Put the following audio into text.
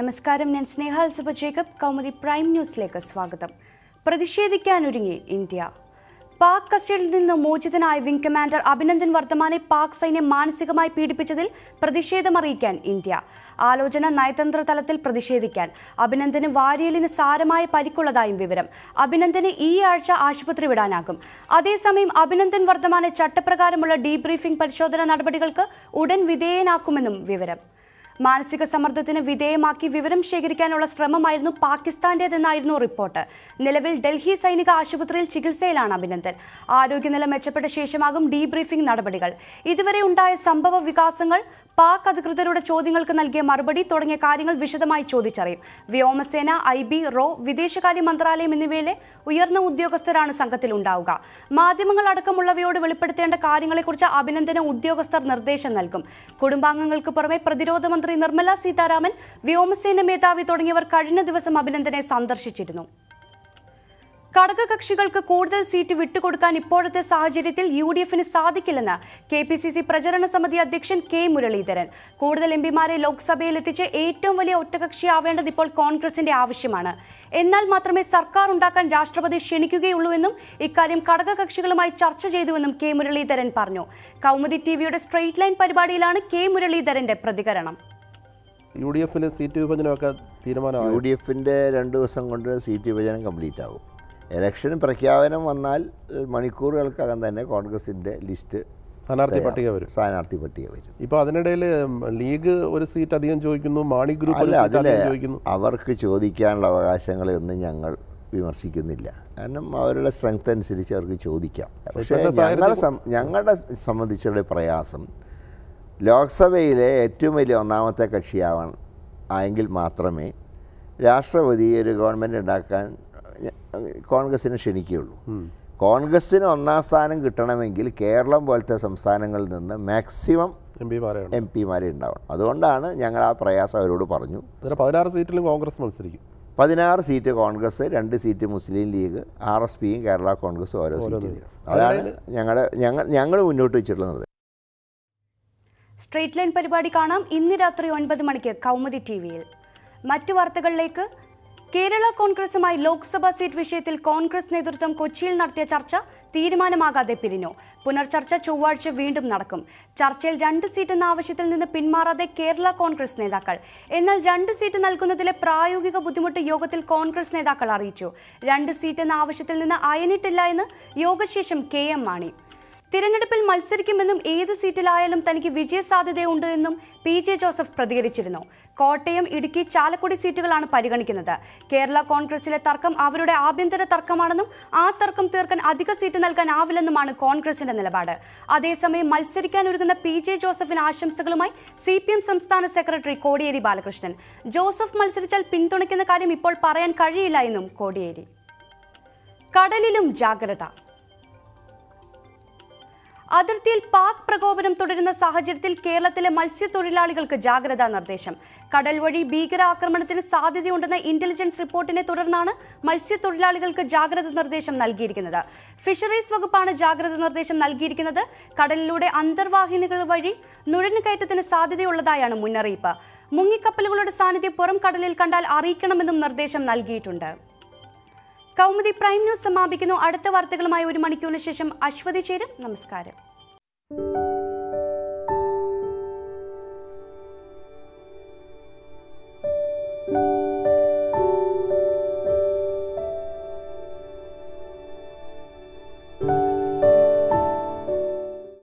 നമസ്കാരം ഞാൻ Sneha Al Sabah Jacob Kaumudi prime ന്യൂസിലേക്ക് സ്വാഗതം. പ്രതിഷേധിക്കാനൊരുങ്ങി ഇന്ത്യ. പാക് കസ്റ്റഡിയിൽ നിന്ന് മോചിതനായ വിംഗ് കമാൻഡർ അഭിനന്ദൻ വർദ്ധമാനെ പാക് സൈന്യം മാനസികമായി പീഡിപ്പിച്ചതിൽ പ്രതിഷേധമറിയിക്കാൻ ഇന്ത്യ. ആലോചന നയതന്ത്ര തലത്തിൽ പ്രതിഷേധിക്കാൻ. അഭിനന്ദന് വാരിയലിന് സാരമായ പരിക്കുള്ളതായും വിവരം. അഭിനന്ദന് ഈ ആഴ്ച ആശുപത്രി വിടാനാകും. അതേസമയം അഭിനന്ദൻ വർദ്ധമാനെ ചട്ടപ്രകാരമുള്ള ഡീബ്രീഫിംഗ് പരിശോധന നടപടികൾക്ക് ഉടൻ വിധേയനാക്കുമെന്നും വിവരം. മാനസിക സമ്മർദ്ദത്തിന് വിധേയമാക്കി വിവരം ശേഖരിക്കാനുള്ള ശ്രമമായിരുന്നു പാകിസ്ഥാന്റേതെന്നായിരുന്നു റിപ്പോർട്ട്. നിലവിൽ ഡൽഹി സൈനിക ആശുപത്രിയിൽ ചികിത്സയിലാണ് അഭിനന്ദൻ. ആരോഗ്യനില മെച്ചപ്പെട്ട ശേഷമാകും ഡീബ്രീഫിംഗ് നടപടികൾ. ഇതുവരെ ഉണ്ടായ സംഭവ വികാസങ്ങൾ പാക് അധികൃതരുടെ ചോദ്യങ്ങൾക്ക് നൽകിയ മറുപടി തുടങ്ങിയ കാര്യങ്ങൾ വിശദമായി ചോദിച്ചറിയും. വ്യോമസേന ഐ ബി റോ വിദേശകാര്യ മന്ത്രാലയം എന്നിവയിലെ ഉയർന്ന ഉദ്യോഗസ്ഥരാണ് സംഘത്തിൽ ഉണ്ടാവുക മാധ്യമങ്ങൾ അടക്കമുള്ളവയോട് വെളിപ്പെടുത്തേണ്ട കാര്യങ്ങളെക്കുറിച്ച് അഭിനന്ദന ഉദ്യോഗസ്ഥർ നിർദ്ദേശം നൽകും. കുടുംബാംഗങ്ങൾക്ക് പുറമെ പ്രതിരോധ മന്ത്രി നിർമ്മല സീതാരാമൻ വ്യോമസേന മേധാവി തുടങ്ങിയവർ കഴിഞ്ഞ ദിവസം അഭിനന്ദനെ സന്ദർശിച്ചിരുന്നു. ഘടകകക്ഷികൾക്ക് കൂടുതൽ സീറ്റ് വിട്ടുകൊടുക്കാൻ ഇപ്പോഴത്തെ സാഹചര്യത്തിൽ യു ഡി എഫിന് സാധിക്കില്ലെന്ന് കെ പി സി സി പ്രചരണ സമിതി അധ്യക്ഷൻ കെ മുരളീധരൻ. കൂടുതൽ എം പിമാരെ ലോക്സഭയിൽ എത്തിച്ച് ഏറ്റവും വലിയ ഒറ്റകക്ഷിയാവേണ്ടത് ഇപ്പോൾ കോൺഗ്രസിന്റെ ആവശ്യമാണ്. എന്നാൽ മാത്രമേ സർക്കാർ ഉണ്ടാക്കാൻ രാഷ്ട്രപതി ക്ഷണിക്കുകയുള്ളൂ എന്നും ഇക്കാര്യം ഘടകകക്ഷികളുമായി ചർച്ച ചെയ്തുവെന്നും കെ മുരളീധരൻ പറഞ്ഞു. കൗമുദി ടിവിയുടെ സ്ട്രെയിറ്റ് ലൈൻ പരിപാടിയിലാണ് കെ മുരളീധരന്റെ പ്രതികരണം. യു ഡി എഫിൽ സീറ്റ് വിഭജനമൊക്കെ തീരുമാനമായി? യു ഡി എഫിന്റെ രണ്ട് ദിവസം കൊണ്ട് സീറ്റ് വിഭജനം കംപ്ലീറ്റ് ആകും. ഇലക്ഷൻ പ്രഖ്യാപനം വന്നാൽ മണിക്കൂറുകൾക്കകം തന്നെ കോൺഗ്രസിന്റെ ലിസ്റ്റ് സ്ഥാനാർത്ഥി പട്ടിക വരും. സ്ഥാനാർത്ഥി പട്ടിക വരും. ഇപ്പോൾ അതിനിടയിൽ ലീഗ് ഒരു സീറ്റ് അധികം ചോദിക്കുന്നു മാണി ഗ്രൂപ്പ് ചോദിക്കുന്നു. അവർക്ക് ചോദിക്കാനുള്ള അവകാശങ്ങളെ ഒന്നും ഞങ്ങൾ വിമർശിക്കുന്നില്ല. കാരണം അവരുടെ സ്ട്രെങ്ത് അനുസരിച്ച് അവർക്ക് ചോദിക്കാം. പക്ഷേ ഞങ്ങളെ ഞങ്ങളുടെ സംബന്ധിച്ചുള്ള പ്രയാസം ലോക്സഭയിലെ ഏറ്റവും വലിയ ഒന്നാമത്തെ കക്ഷിയാവണം ആയെങ്കിൽ മാത്രമേ രാഷ്ട്രപതി ഒരു ഗവൺമെന്റ് ഉണ്ടാക്കാൻ കോൺഗ്രസ്സിന് ക്ഷണിക്കുകയുള്ളൂ. കോൺഗ്രസ്സിന് ഒന്നാം സ്ഥാനം കിട്ടണമെങ്കിൽ കേരളം പോലത്തെ സംസ്ഥാനങ്ങളിൽ നിന്ന് മാക്സിമം എം പിമാരെ എം പിമാരെ ഉണ്ടാവണം. അതുകൊണ്ടാണ് ഞങ്ങൾ ആ പ്രയാസം അവരോട് പറഞ്ഞു. പതിനാറ് സീറ്റിലും കോൺഗ്രസ് മത്സരിക്കും. പതിനാറ് സീറ്റ് കോൺഗ്രസ് രണ്ട് seat Muslim League R S പിയും കേരള കോൺഗ്രസും ഓരോ സീറ്റ്. അതാണ് ഞങ്ങളുടെ ഞങ്ങൾ ഞങ്ങൾ മുന്നോട്ട് വെച്ചിട്ടുള്ളത്. സ്ട്രേറ്റ് ലൈൻ പരിപാടി കാണാം ഇന്ന് രാത്രി ഒൻപത് മണിക്ക് കൗമുദി ടി വിയിൽ. മറ്റു വാർത്തകളിലേക്ക്. കേരള കോൺഗ്രസുമായി ലോക്സഭാ സീറ്റ് വിഷയത്തിൽ കോൺഗ്രസ് നേതൃത്വം കൊച്ചിയിൽ നടത്തിയ ചർച്ച തീരുമാനമാകാതെ പിരിഞ്ഞു. പുനർചർച്ച ചൊവ്വാഴ്ച വീണ്ടും നടക്കും. ചർച്ചയിൽ രണ്ട് സീറ്റ് എന്ന ആവശ്യത്തിൽ നിന്ന് പിന്മാറാതെ കേരള കോൺഗ്രസ് നേതാക്കൾ. എന്നാൽ രണ്ട് സീറ്റ് നൽകുന്നതിലെ പ്രായോഗിക ബുദ്ധിമുട്ട് യോഗത്തിൽ കോൺഗ്രസ് നേതാക്കൾ അറിയിച്ചു. രണ്ട് സീറ്റ് എന്ന ആവശ്യത്തിൽ നിന്ന് അയനിട്ടില്ല എന്ന് യോഗശേഷം കെ എം മാണി. തിരഞ്ഞെടുപ്പിൽ മത്സരിക്കുമെന്നും ഏത് സീറ്റിലായാലും തനിക്ക് വിജയസാധ്യതയുണ്ട് എന്നും പി ജെ ജോസഫ് പ്രതികരിച്ചിരുന്നു. കോട്ടയം ഇടുക്കി ചാലക്കുടി സീറ്റുകളാണ് പരിഗണിക്കുന്നത്. കേരള കോൺഗ്രസിലെ തർക്കം അവരുടെ ആഭ്യന്തര തർക്കമാണെന്നും ആ തർക്കം തീർക്കാൻ അധിക സീറ്റ് നൽകാനാവില്ലെന്നുമാണ് കോൺഗ്രസിന്റെ നിലപാട്. അതേസമയം മത്സരിക്കാൻ ഒരുങ്ങുന്ന പി ജെ ജോസഫിന് ആശംസകളുമായി സി പി എം സംസ്ഥാന സെക്രട്ടറി കോടിയേരി ബാലകൃഷ്ണൻ. ജോസഫ് മത്സരിച്ചാൽ പിന്തുണയ്ക്കുന്ന കാര്യം ഇപ്പോൾ പറയാൻ കഴിയില്ല എന്നും കോടിയേരി. കടലിലും ജാഗ്രത. അതിർത്തിയിൽ പാക് പ്രകോപനം തുടരുന്ന സാഹചര്യത്തിൽ കേരളത്തിലെ മത്സ്യത്തൊഴിലാളികൾക്ക് ജാഗ്രതാ നിർദ്ദേശം. കടൽ വഴി ഭീകരാക്രമണത്തിന് സാധ്യതയുണ്ടെന്ന ഇന്റലിജൻസ് റിപ്പോർട്ടിനെ തുടർന്നാണ് മത്സ്യത്തൊഴിലാളികൾക്ക് ജാഗ്രത നിർദ്ദേശം നൽകിയിരിക്കുന്നത്. ഫിഷറീസ് വകുപ്പാണ് ജാഗ്രത നിർദ്ദേശം നൽകിയിരിക്കുന്നത്. കടലിലൂടെ അന്തർവാഹിനികൾ വഴി നുഴഞ്ഞുകയറ്റത്തിന് സാധ്യതയുള്ളതായാണ് മുന്നറിയിപ്പ്. മുങ്ങിക്കപ്പലുകളുടെ സാന്നിധ്യം പുറം കടലിൽ കണ്ടാൽ അറിയിക്കണമെന്നും നിർദ്ദേശം നൽകിയിട്ടുണ്ട്. കൗമുദി പ്രൈം ന്യൂസ് സമാപിക്കുന്നു. അടുത്ത വാർത്തകളുമായി ഒരു മണിക്കൂറിന് ശേഷം അശ്വതി ചേരും. നമസ്കാരം.